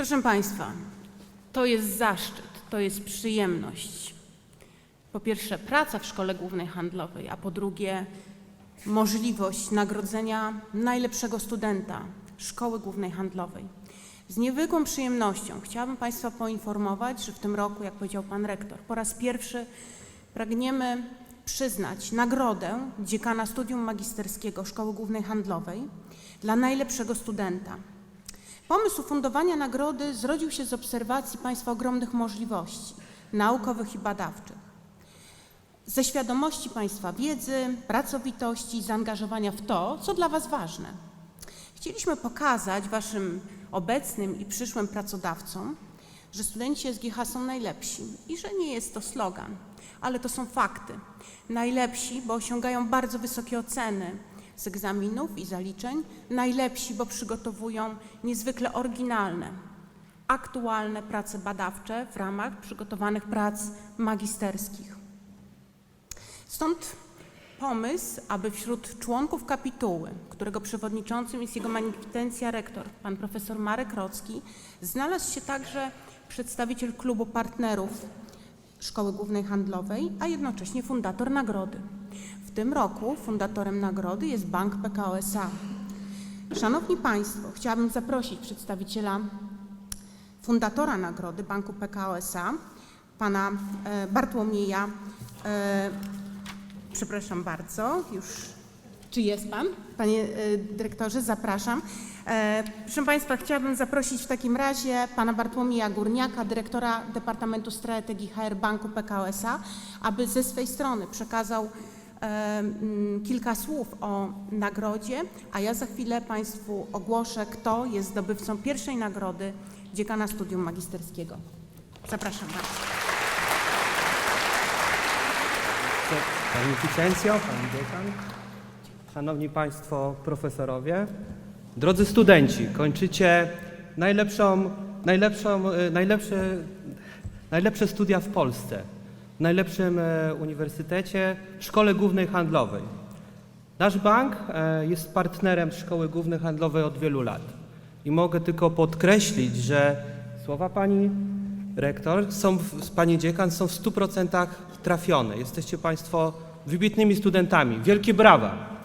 Proszę Państwa, to jest zaszczyt, to jest przyjemność. Po pierwsze, praca w Szkole Głównej Handlowej, a po drugie, możliwość nagrodzenia najlepszego studenta Szkoły Głównej Handlowej. Z niezwykłą przyjemnością chciałabym Państwa poinformować, że w tym roku, jak powiedział Pan Rektor, po raz pierwszy pragniemy przyznać nagrodę dziekana studium magisterskiego Szkoły Głównej Handlowej dla najlepszego studenta. Pomysł fundowania nagrody zrodził się z obserwacji Państwa ogromnych możliwości naukowych i badawczych, ze świadomości Państwa wiedzy, pracowitości i zaangażowania w to, co dla Was ważne. Chcieliśmy pokazać Waszym obecnym i przyszłym pracodawcom, że studenci SGH są najlepsi i że nie jest to slogan, ale to są fakty. Najlepsi, bo osiągają bardzo wysokie oceny z egzaminów i zaliczeń, najlepsi, bo przygotowują niezwykle oryginalne, aktualne prace badawcze w ramach przygotowanych prac magisterskich. Stąd pomysł, aby wśród członków kapituły, którego przewodniczącym jest jego magnificencja rektor, pan profesor Marek Rocki, znalazł się także przedstawiciel klubu partnerów Szkoły Głównej Handlowej, a jednocześnie fundator nagrody. W tym roku fundatorem nagrody jest Bank PKO SA. Szanowni Państwo, chciałabym zaprosić przedstawiciela fundatora nagrody Banku PKO SA, pana e, Bartłomieja e, Przepraszam bardzo, już. Czy jest Pan? Panie e, dyrektorze, zapraszam. Proszę Państwa, chciałabym zaprosić w takim razie Pana Bartłomieja Górniaka, dyrektora Departamentu Strategii HR Banku PKO SA, aby ze swej strony przekazał kilka słów o nagrodzie, a ja za chwilę Państwu ogłoszę, kto jest zdobywcą pierwszej nagrody dziekana studium magisterskiego. Zapraszam bardzo. Pani Licencjo, Pani Dziekan, Szanowni Państwo Profesorowie, drodzy studenci, kończycie najlepszą, najlepszą, e, najlepsze, najlepsze studia w Polsce, w najlepszym e, uniwersytecie, Szkole Głównej Handlowej. Nasz bank e, jest partnerem Szkoły Głównej Handlowej od wielu lat i mogę tylko podkreślić, że słowa Pani rektor, są, Pani dziekan są w 100% trafione. Jesteście Państwo wybitnymi studentami. Wielkie brawa!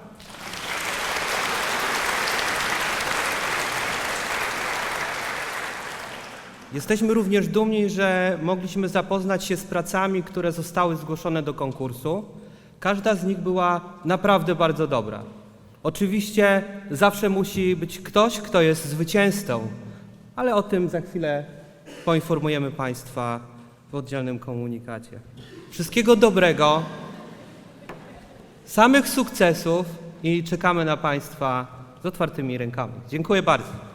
Jesteśmy również dumni, że mogliśmy zapoznać się z pracami, które zostały zgłoszone do konkursu. Każda z nich była naprawdę bardzo dobra. Oczywiście zawsze musi być ktoś, kto jest zwycięzcą, ale o tym za chwilę poinformujemy Państwa w oddzielnym komunikacie. Wszystkiego dobrego, samych sukcesów i czekamy na Państwa z otwartymi rękami. Dziękuję bardzo.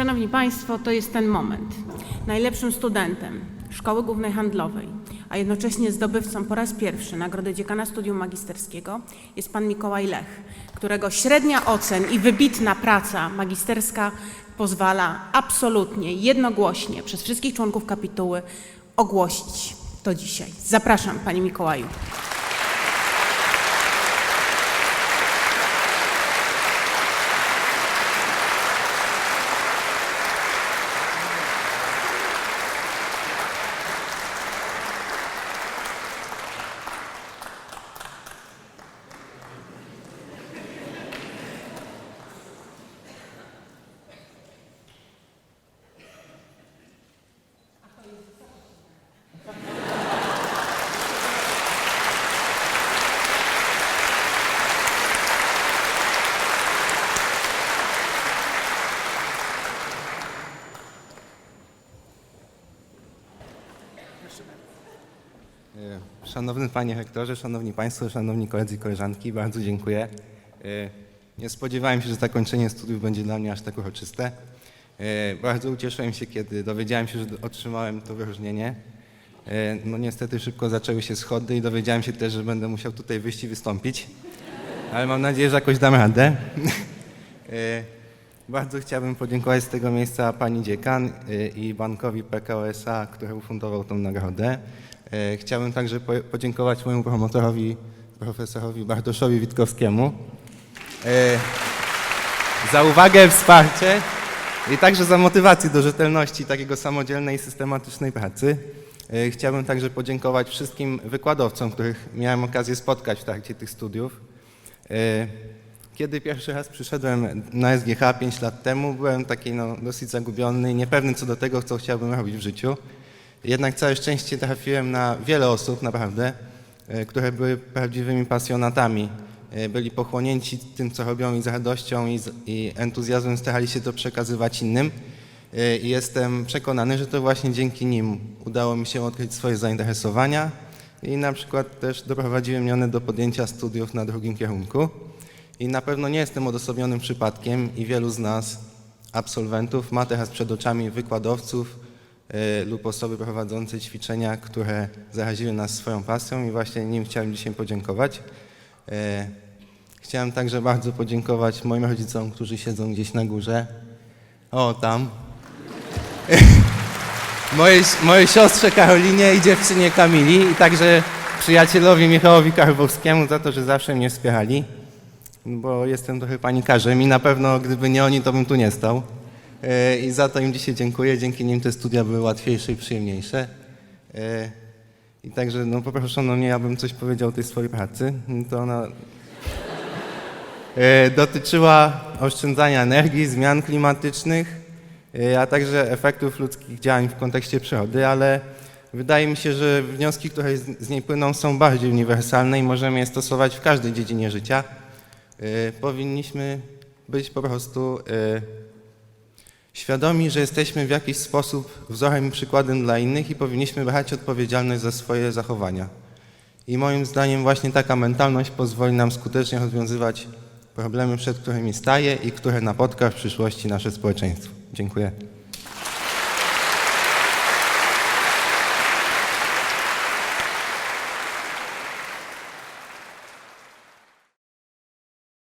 Szanowni Państwo, to jest ten moment. Najlepszym studentem Szkoły Głównej Handlowej, a jednocześnie zdobywcą po raz pierwszy Nagrody Dziekana Studium Magisterskiego jest pan Mikołaj Lech, którego średnia ocen i wybitna praca magisterska pozwala absolutnie, jednogłośnie przez wszystkich członków kapituły ogłosić to dzisiaj. Zapraszam, Panie Mikołaju. Szanowny Panie Rektorze, Szanowni Państwo, Szanowni Koledzy i Koleżanki, bardzo dziękuję. E, Nie spodziewałem się, że zakończenie studiów będzie dla mnie aż tak uroczyste. E, Bardzo ucieszyłem się, kiedy dowiedziałem się, że otrzymałem to wyróżnienie. E, No niestety szybko zaczęły się schody i dowiedziałem się też, że będę musiał tutaj wyjść i wystąpić. Ale mam nadzieję, że jakoś dam radę. E, Bardzo chciałbym podziękować z tego miejsca pani dziekan e, i bankowi PKO SA, który ufundował tą nagrodę. E, Chciałbym także po- podziękować mojemu promotorowi profesorowi Bartoszowi Witkowskiemu e, za uwagę, wsparcie i także za motywację do rzetelności takiego samodzielnej systematycznej pracy. E, Chciałbym także podziękować wszystkim wykładowcom, których miałem okazję spotkać w trakcie tych studiów. Kiedy pierwszy raz przyszedłem na SGH 5 lat temu, byłem taki no, dosyć zagubiony i niepewny co do tego, co chciałbym robić w życiu. Jednak całe szczęście trafiłem na wiele osób, naprawdę, e, które były prawdziwymi pasjonatami. E, Byli pochłonięci tym, co robią i z radością i, z, i entuzjazmem starali się to przekazywać innym. E, I jestem przekonany, że to właśnie dzięki nim udało mi się odkryć swoje zainteresowania i na przykład też doprowadziły mnie one do podjęcia studiów na drugim kierunku. I na pewno nie jestem odosobnionym przypadkiem i wielu z nas, absolwentów, ma teraz przed oczami wykładowców lub osoby prowadzące ćwiczenia, które zaraziły nas swoją pasją i właśnie nim chciałem dzisiaj podziękować. E, Chciałem także bardzo podziękować moim rodzicom, którzy siedzą gdzieś na górze. O, tam. Mojej, mojej siostrze Karolinie i dziewczynie Kamili i także przyjacielowi Michałowi Karbowskiemu za to, że zawsze mnie wspierali bo jestem trochę panikarzem i na pewno gdyby nie oni, to bym tu nie stał. E, I za to im dzisiaj dziękuję. Dzięki nim te studia były łatwiejsze i przyjemniejsze. E, I także no, poproszono mnie, abym coś powiedział o tej swojej pracy. To ona e, dotyczyła oszczędzania energii, zmian klimatycznych, a także efektów ludzkich działań w kontekście przyrody, ale wydaje mi się, że wnioski, które z niej płyną, są bardziej uniwersalne i możemy je stosować w każdej dziedzinie życia. Powinniśmy być po prostu świadomi, że jesteśmy w jakiś sposób wzorem i przykładem dla innych i powinniśmy brać odpowiedzialność za swoje zachowania. I moim zdaniem właśnie taka mentalność pozwoli nam skutecznie rozwiązywać problemy, przed którymi staje i które napotka w przyszłości nasze społeczeństwo. Dziękuję.